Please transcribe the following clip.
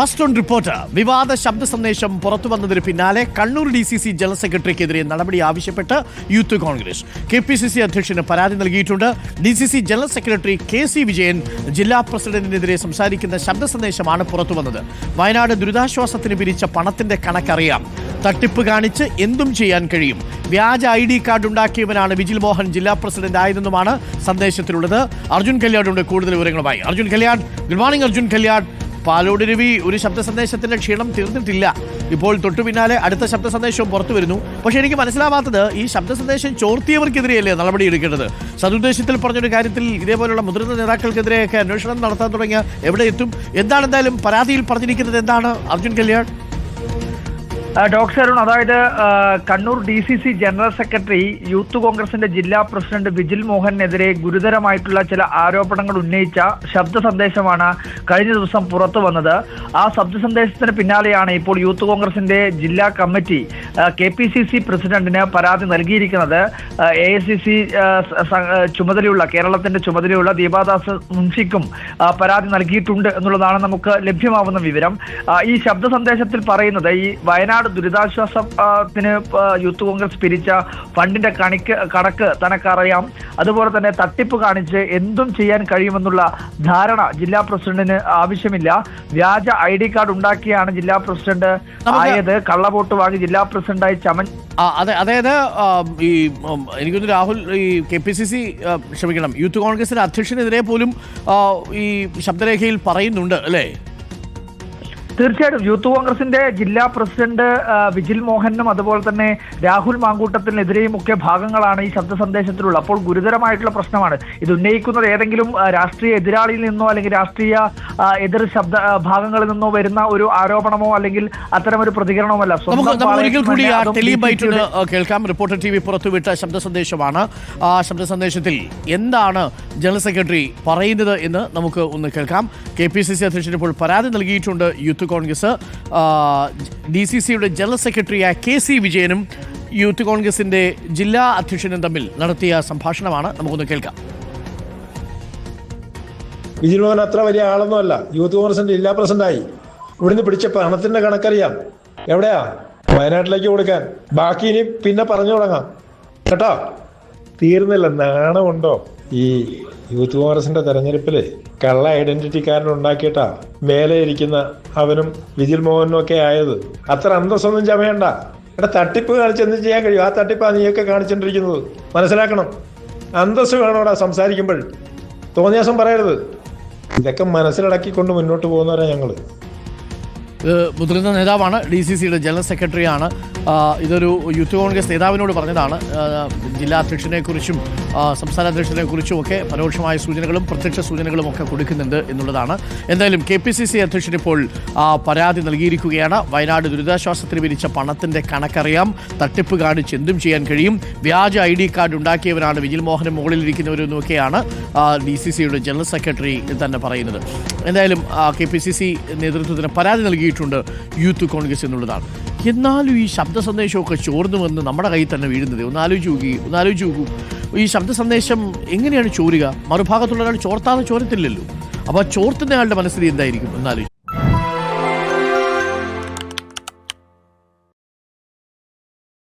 First on report. വിവാദ ശബ്ദ സന്ദേശം പുറത്തു വന്നതിന് പിന്നാലെ Kannur D C C general സെക്രട്ടറിക്കെതിരെ നടപടി ആവശ്യപ്പെട്ട് youth Congress. K P C C അധ്യക്ഷന് പരാതി നൽകിയിട്ടുണ്ട്. D C C general secretary K C Vijayan ജില്ലാ പ്രസിഡന്റിനെതിരെ സംസാരിക്കുന്ന ശബ്ദ സന്ദേശമാണ് പുറത്തു വന്നത്. വയനാട് ദുരിതാശ്വാസത്തിന് പിരിച്ച പണത്തിന്റെ കണക്കറിയാം. തട്ടിപ്പ് കാണിച്ച് എന്തും ചെയ്യാൻ കഴിയും. വ്യാജ ഐ ഡി കാർഡ് ഉണ്ടാക്കിയവനാണ് വിജിൽ മോഹൻ ജില്ലാ പ്രസിഡന്റ് ആയതെന്നുമാണ് സന്ദേശത്തിലുള്ളത്. അർജുൻ കല്യാണുണ്ട് കൂടുതൽ വിവരങ്ങളുമായി. Arjun Kalyan good morning Arjun Kalyan. Palode Ravi ഒരു ശബ്ദ സന്ദേശത്തിന്റെ ക്ഷീണം തീർന്നിട്ടില്ല. ഇപ്പോൾ തൊട്ടു പിന്നാലെ അടുത്ത ശബ്ദ സന്ദേശവും പുറത്തു വരുന്നു. പക്ഷെ എനിക്ക് മനസ്സിലാവാത്തത് ഈ ശബ്ദ സന്ദേശം ചോർത്തിയവർക്കെതിരെയല്ലേ നടപടി എടുക്കേണ്ടത്? സതുദ്ദേശത്തിൽ പറഞ്ഞൊരു കാര്യത്തിൽ ഇതേപോലുള്ള മുതിർന്ന നേതാക്കൾക്കെതിരെയൊക്കെ അന്വേഷണം നടത്താൻ തുടങ്ങിയ എവിടെ എത്തും? എന്താണ് എന്തായാലും പരാതിയിൽ പറഞ്ഞിരിക്കുന്നത് എന്താണ്? അർജുൻ കല്യാൺ. ഡോക്ടർ അരുൺ അതായത് Kannur D C C general secretary youth കോൺഗ്രസിന്റെ ജില്ലാ പ്രസിഡന്റ് വിജിൽ മോഹനെതിരെ ഗുരുതരമായിട്ടുള്ള ചില ആരോപണങ്ങൾ ഉന്നയിച്ച ശബ്ദ സന്ദേശമാണ് കഴിഞ്ഞ ദിവസം പുറത്തു വന്നത്. ആ ശബ്ദ സന്ദേശത്തിന് പിന്നാലെയാണ് ഇപ്പോൾ യൂത്ത് കോൺഗ്രസിന്റെ ജില്ലാ committee K P C C പ്രസിഡന്റിന് പരാതി നൽകിയിരിക്കുന്നത് എ ഐ സി സി ചുമതലയുള്ള കേരളത്തിന്റെ ചുമതലയുള്ള ദീപാദാസ് മുൻഷിക്കും പരാതി നൽകിയിട്ടുണ്ട് എന്നുള്ളതാണ് നമുക്ക് ലഭ്യമാവുന്ന വിവരം. ഈ ശബ്ദ സന്ദേശത്തിൽ പറയുന്നത് ഈ വയനാട് ദുരിതാശ്വാസത്തിന് യൂത്ത് കോൺഗ്രസ് പിരിച്ച ഫണ്ടിന്റെ കണിക്ക് കണക്ക് തനക്കറിയാം. അതുപോലെ തന്നെ തട്ടിപ്പ് കാണിച്ച് എന്തും ചെയ്യാൻ കഴിയുമെന്നുള്ള ധാരണ ജില്ലാ പ്രസിഡന്റിന് ആവശ്യമില്ല. വ്യാജ ഐ ഡി കാർഡ് ഉണ്ടാക്കിയാണ് ജില്ലാ പ്രസിഡന്റ് ആയത്. കള്ളവോട്ട് വാങ്ങി ജില്ലാ പ്രസിഡന്റായി ചമൻ. അതെ അതായത് ഈ എനിക്ക് എനിക്കൊന്ന് രാഹുൽ ഈ കെ പി സി സി ക്ഷമിക്കണം യൂത്ത് കോൺഗ്രസിന്റെ അധ്യക്ഷനെതിരെ പോലും ഈ ശബ്ദരേഖയിൽ പറയുന്നുണ്ട് അല്ലേ? തീർച്ചയായിട്ടും യൂത്ത് കോൺഗ്രസിന്റെ ജില്ലാ പ്രസിഡന്റ് വിജിൽ മോഹനും അതുപോലെ തന്നെ രാഹുൽ മാങ്കൂട്ടത്തിനെതിരെയും ഒക്കെ ഭാഗങ്ങളാണ് ഈ ശബ്ദ സന്ദേശത്തിലുള്ള അപ്പോൾ ഗുരുതരമായിട്ടുള്ള പ്രശ്നമാണ്. ഇത് ഉന്നയിക്കുന്നത് ഏതെങ്കിലും രാഷ്ട്രീയ എതിരാളിയിൽ നിന്നോ അല്ലെങ്കിൽ രാഷ്ട്രീയ എതിർ ശബ്ദ ഭാഗങ്ങളിൽ നിന്നോ വരുന്ന ഒരു ആരോപണമോ അല്ലെങ്കിൽ അത്തരമൊരു പ്രതികരണമോ അല്ല ഒരിക്കൽ കൂടി ആ കേൾക്കാം. റിപ്പോർട്ടർ ടി വി പുറത്തുവിട്ട ശബ്ദ സന്ദേശമാണ് ആ ശബ്ദ സന്ദേശത്തിൽ എന്താണ് ജനറൽ സെക്രട്ടറി പറയുന്നത് എന്ന് നമുക്ക് ഒന്ന് കേൾക്കാം. കെ പി സി സി അധ്യക്ഷൻ ഇപ്പോൾ പരാതി നൽകിയിട്ടുണ്ട് യൂത്ത് കോൺഗ്രസ് ഡി സി സിയുടെ ജനറൽ സെക്രട്ടറിയായ കെ സി വിജയനും യൂത്ത് കോൺഗ്രസിന്റെ ജില്ലാ അധ്യക്ഷനും തമ്മിൽ നടത്തിയ സംഭാഷണമാണ് നമുക്കൊന്ന് കേൾക്കാം. വിജയൻ മോഹൻ അത്ര വലിയ ആളൊന്നുമല്ല യൂത്ത് കോൺഗ്രസിന്റെ ജില്ലാ പ്രസിഡന്റ് പ്രസിഡന്റായി. ഇവിടുന്ന് പിടിച്ച പണത്തിന്റെ കണക്കറിയാം. എവിടെയാ? വയനാട്ടിലേക്ക് കൊടുക്കാൻ. ബാക്കി ഇനി പിന്നെ പറഞ്ഞു തുടങ്ങാം. കേട്ടോ? തീർന്നില്ല. നാണമുണ്ടോ? ഈ യൂത്ത് കോൺഗ്രസിന്റെ തെരഞ്ഞെടുപ്പിൽ കള്ള ഐഡന്റിറ്റി കാർഡ് ഉണ്ടാക്കിയിട്ടാ മേലെ ഇരിക്കുന്ന അവനും വിജിൽ മോഹനും ഒക്കെ ആയത്. അത്ര അന്തസ്സൊന്നും ചമയണ്ട. എടാ തട്ടിപ്പ് കാണിച്ച് എന്ത് ചെയ്യാൻ കഴിയും? ആ തട്ടിപ്പാ നീയൊക്കെ കാണിച്ചോണ്ടിരിക്കുന്നത്. മനസ്സിലാക്കണം. അന്തസ് വേണോടാ സംസാരിക്കുമ്പോൾ. തോന്നിയാസം പറയരുത്. ഇതൊക്കെ മനസ്സിലടക്കിക്കൊണ്ട് മുന്നോട്ട് പോകുന്നവരാണ് ഞങ്ങൾ മുതിർന്ന നേതാവാണ് ഡി സി സിയുടെ ജനറൽ സെക്രട്ടറിയാണ് ഇതൊരു യൂത്ത് കോൺഗ്രസ് നേതാവിനോട് പറഞ്ഞതാണ്. ജില്ലാ അധ്യക്ഷനെക്കുറിച്ചും കുറിച്ചും സംസ്ഥാന അധ്യക്ഷനെക്കുറിച്ചും ഒക്കെ പരോക്ഷമായ സൂചനകളും പ്രത്യക്ഷ സൂചനകളും ഒക്കെ കൊടുക്കുന്നുണ്ട് എന്നുള്ളതാണ്. എന്തായാലും കെ പി സി സി അധ്യക്ഷൻ ഇപ്പോൾ പരാതി നൽകിയിരിക്കുകയാണ്. വയനാട് ദുരിതാശ്വാസത്തിന് പിരിച്ച പണത്തിന്റെ കണക്കറിയാം. തട്ടിപ്പ് കാണിച്ച് എന്തും ചെയ്യാൻ കഴിയും. വ്യാജ ഐ ഡി കാർഡ് ഉണ്ടാക്കിയവരാണ് വിജിൽ മോഹന് മുകളിലിരിക്കുന്നവരെന്നൊക്കെയാണ് ഡി സി സിയുടെ ജനറൽ സെക്രട്ടറി തന്നെ പറയുന്നത്. എന്തായാലും കെ പി സി സി നേതൃത്വത്തിന് പരാതി നൽകിയിട്ടുണ്ട് യൂത്ത് കോൺഗ്രസ് എന്നുള്ളതാണ്. എന്നാലും ഈ ശബ്ദ സന്ദേശമൊക്കെ ചോർന്നു വന്ന് നമ്മുടെ കയ്യിൽ തന്നെ വീഴുന്നത്. ഒന്ന് ആലോചിച്ച് നോക്കി ഒന്ന് ആലോചിച്ച് നോക്കൂ. ഈ ശബ്ദ സന്ദേശം എങ്ങനെയാണ് ചോരുക? മറുഭാഗത്തുള്ള ഒരാൾ ചോർത്താതെ ചോരത്തില്ലല്ലോ. അപ്പോൾ ചോർത്തുന്ന ആളുടെ മനസ്സിൽ എന്തായിരിക്കും? എന്നാലോചിച്ച്